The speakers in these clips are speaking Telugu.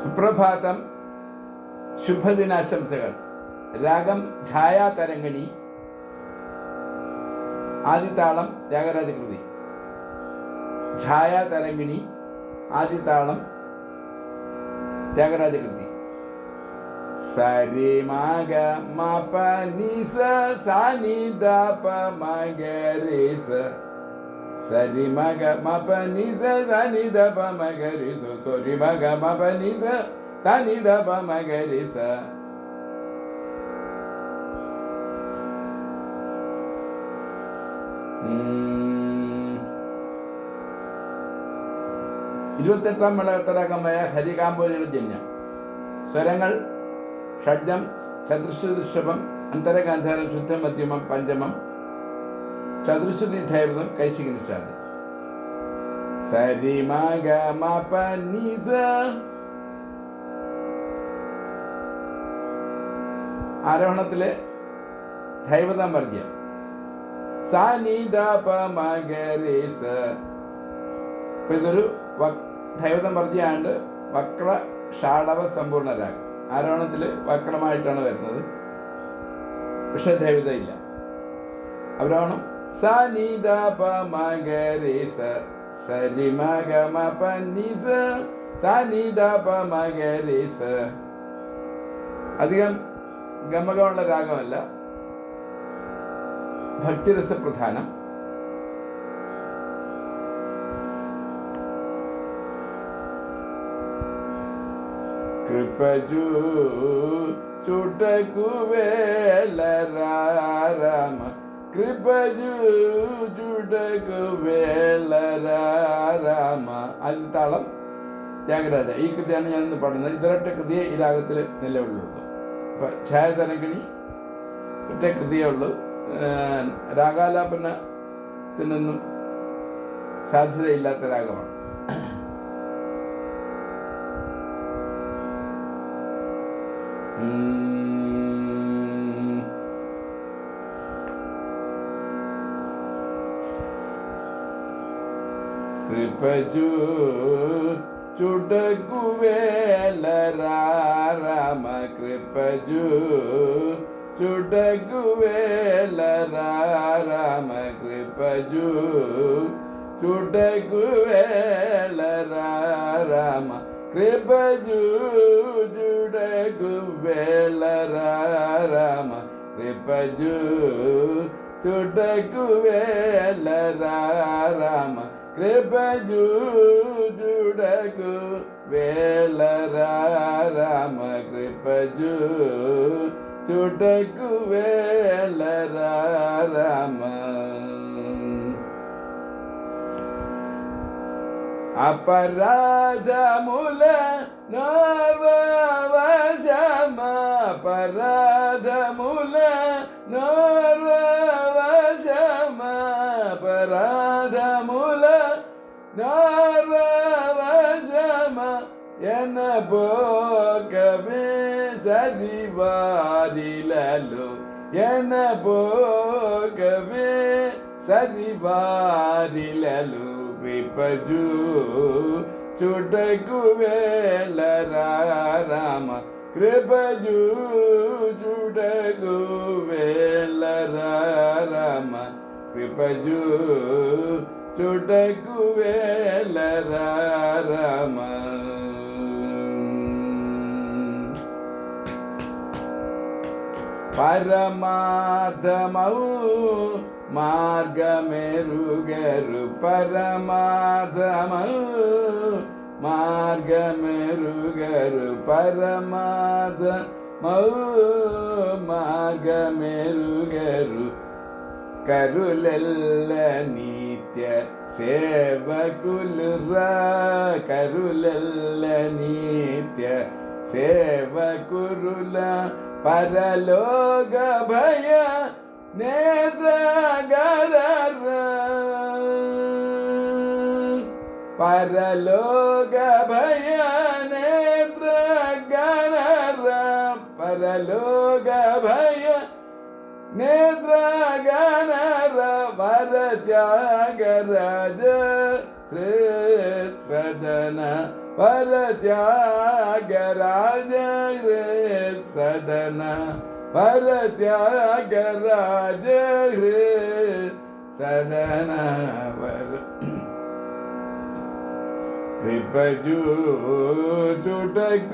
സുപ്രഭാതം ശുഭദിനാശംസകൾ രാഗം ഛായാതരംഗിണി ആദിതാളം ത്യാഗരാജകൃതി ഛായാതരംഗിണി ആദിതാളം ത്യാഗരാജകൃതി സരി മഗ മപ നിസ സനി ദ പ മഗ രെ സ ಸರಿ ಮಗ ಮಪ ನಿಜ ಸನಿ ದ ಪ ಮಗರಿಸು ಸೊರಿ ಮಗ ಮಪ ನಿಜ ಸನಿ ದ ഇരുപത്തെട്ടാം മണ്ഡലത്തടകമായ ഹരികാമ്പോലിയുടെ സ്വരങ്ങൾ ഷഡ്ജം ചതുർശൃഷഭം അന്തരഗാന്ധാരം ശുദ്ധമധ്യമം പഞ്ചമം ചതുർശ്രുതി ധൈവതം കൈശികനിച്ചാൽ മതി സരിമഗമപനിത ആരോഹണത്തിലെ ധൈവതം വർഗ്യം ഇതൊരു ദൈവതം പറഞ്ഞാണ്ട് വക്ര ഷാഡവ സമ്പൂർണരാഗം ആരോഹണത്തിൽ വക്രമായിട്ടാണ് വരുന്നത്. പക്ഷെ ദൈവത ഇല്ല അവരോഹണം സ നി ദ പ മഗ രേ സ സരി മഗ മ പ നി സ സ നി ദ പ മഗ രേ സ അധികം ഗമകമുള്ള രാഗമല്ല ഭക്തിരസപ്രധാനം കൃപജു ചുട്ടക്കു വേലരാമ കൃപജു ചുട്ടക്കു വേലരാമ അതിന് താളം ത്യാഗരാജ. ഈ കൃതിയാണ് ഞാൻ ഇന്ന് പാടുന്നത്. ഇതൊരൊറ്റ കൃതിയെ ഈ രാഗത്തിൽ നിലവിലുള്ളൂ. അപ്പൊ ഛായതനഗിണി ഒറ്റ കൃതിയേ ഉള്ളൂ. രാഗാലാപനത്തിനൊന്നും സാധ്യതയില്ലാത്ത രാഗമാണ്. ഉം. కృపచూ చుడగు వేల రామ కృపజు చుడగు వేల రామ కృపజు చుడగు వేల రామ కృపజు చుడగు వేల రామ కృపజు చుడగు వేల రామ కృపజు చుటకు వేలరా రామ అపరాధముల నోర్వశమ అపరాధముల నోర్వశమ అపరా నర్వవశమ ఎన పోకమే సరివారిలలో. ఎన పోకమే విపజు చుటకు వేల రామ కృపజు చుటకు వేల రామ కృపజు చుటకు వేలరా రామ పరమార్థమౌ మార్గమెరుగరు పరమార్థమౌ మార్గమెరుగరు పరమార్థమౌ మార్గమెరుగరు కరులెల్ల నిత్య సేవకులు కరులెల్ల నిత్య సేవకురుల పరలోక భయ నేత్రగర పరలోక భయ నేత్రగర పరలోక భయ నేత్రగణ ത്യാഗരാജ ഹൃത്സദന പരത്യാഗരാജ ഹൃത്സദന പരത്യാഗരാജ ഹൃത്സദന പര ൃപജു ചുടകുവേലരാമ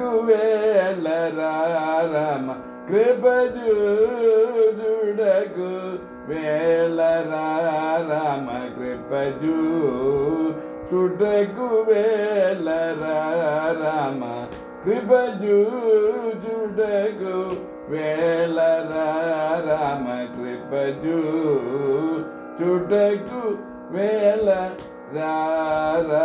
చుటకు వేలరామ రామ చుడకు వేలరామ కృపజూ చుటకు వేలరామ కృపజూ చుటకు వేలరామ కృపజూ చుటకు వేల రారా